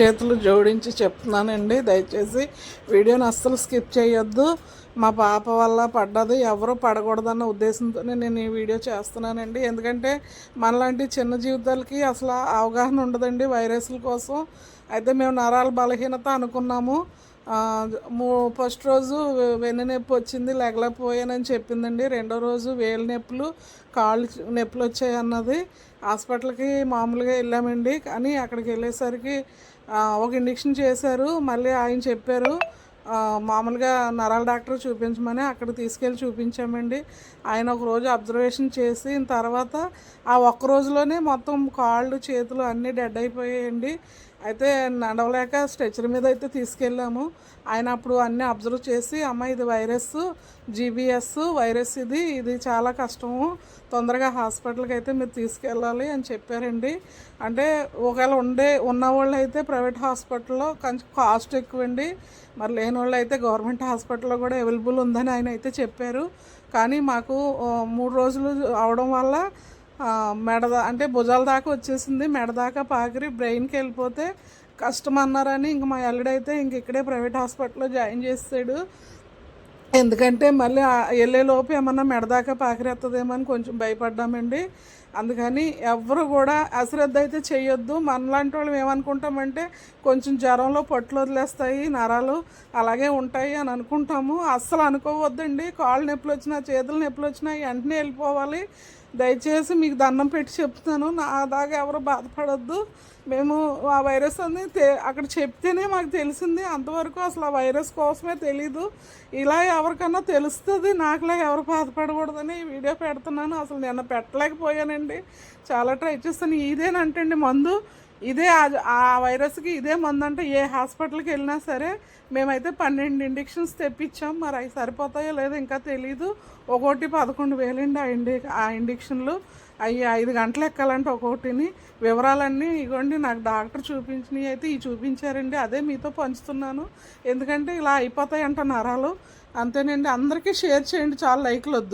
చేతులు జోడించి చెప్తున్నానండి. దయచేసి వీడియోని అస్సలు స్కిప్ చేయొద్దు. మా పాప వల్ల పడ్డది. ఎవరూ పడకూడదన్న ఉద్దేశంతోనే నేను ఈ వీడియో చేస్తున్నానండి. ఎందుకంటే మనలాంటి చిన్న జీవితాలకి అసలు అవగాహన ఉండదండి వైరస్ల కోసం. అయితే మేము నరాల బలహీనత అనుకున్నాము. ఫస్ట్ రోజు వెన్ను నొప్పి వచ్చింది లేకలేకపోయానని చెప్పిందండి. రెండో రోజు వేలు నొప్పులు కాళ్ళు నొప్పులు వచ్చాయి అన్నది హాస్పిటల్కి మామూలుగా వెళ్ళామండి. కానీ అక్కడికి వెళ్ళేసరికి ఒక ఇండక్షన్ చేశారు మళ్ళీ ఆయన చెప్పారు మామూలుగా నరాల డాక్టర్ చూపించమని అక్కడ తీసుకెళ్ళి చూపించామండి. ఆయన ఒక రోజు అబ్జర్వేషన్ చేసిన తర్వాత ఆ ఒక్క రోజులోనే మొత్తం కాళ్ళు చేతులు అన్నీ డెడ్ అయిపోయాయండి. అయితే నడవలేక స్ట్రెచర్ మీద అయితే తీసుకెళ్ళాము. ఆయన అప్పుడు అన్నీ అబ్జర్వ్ చేసి అమ్మ ఇది వైరస్ జీబీఎస్ వైరస్ ఇది ఇది చాలా కష్టము. తొందరగా హాస్పిటల్కి అయితే మీరు తీసుకెళ్ళాలి అని చెప్పారండి. అంటే ఒకవేళ ఉండే ఉన్నవాళ్ళు అయితే ప్రైవేట్ హాస్పిటల్లో కొంచెం కాస్ట్ ఎక్కువండి. మరి లేని వాళ్ళు అయితే గవర్నమెంట్ హాస్పిటల్లో కూడా అవైలబుల్ ఉందని ఆయన అయితే చెప్పారు. కానీ మాకు మూడు రోజులు అవడం వల్ల మెడ అంటే భుజాల దాకా వచ్చేసింది. మెడ దాకా పాకిరి బ్రెయిన్కి వెళ్ళిపోతే కష్టం అన్నారని ఇంక మా ఎల్లుడైతే ఇంక ఇక్కడే ప్రైవేట్ హాస్పిటల్లో జాయిన్ చేస్తాడు. ఎందుకంటే మళ్ళీ వెళ్ళేలోపు ఏమన్నా మెడదాకా పాకిరేస్తుందేమో అని కొంచెం భయపడ్డామండి. అందుకని ఎవ్వరు కూడా అశ్రద్ధ అయితే చేయొద్దు. మనలాంటి వాళ్ళు ఏమనుకుంటామంటే కొంచెం జ్వరంలో పట్లు వదిలేస్తాయి నరాలు అలాగే ఉంటాయి అని అనుకుంటాము. అస్సలు అనుకోవద్దండి. కాళ్ళు నొప్పులు వచ్చినా చేతులు నొప్పులు వచ్చినా వెంటనే వెళ్ళిపోవాలి. దయచేసి మీకు దండం పెట్టి చెప్తున్నాను నా దాకా ఎవరు బాధపడద్దు. మేము ఆ వైరస్ అని అక్కడ చెప్తేనే మాకు తెలిసింది. అంతవరకు అసలు ఆ వైరస్ కోసమే తెలీదు. ఇలా ఎవరికన్నా తెలుస్తుంది. నాకులా ఎవరు బాధపడకూడదని ఈ వీడియో పెడుతున్నాను. అసలు నిన్న పెట్టలేకపోయానండి. చాలా ట్రై చేస్తాను. ఇదేనంటండి మందు? ఇదే ఆ- వైరస్కి ఇదే మందు అంటే ఏ హాస్పిటల్కి వెళ్ళినా సరే మేమైతే పన్నెండు ఇండక్షన్స్ తెప్పించాం. మరి అవి సరిపోతాయో లేదో ఇంకా తెలీదు. ఒకటి పదకొండు వేలండి ఆ ఇండి ఆ ఇంజక్షన్లు. అవి ఐదు గంటలు ఎక్కాలంటే ఒక్కొక్కటిని. వివరాలన్నీ ఇగోండి నాకు డాక్టర్ చూపించినవి అయితే ఇవి చూపించారండి. అదే మీతో పంచుతున్నాను. ఎందుకంటే ఇలా అయిపోతాయంట నరాలు. అంతేనండి. అందరికీ షేర్ చేయండి. చాలా లైక్లు వద్దు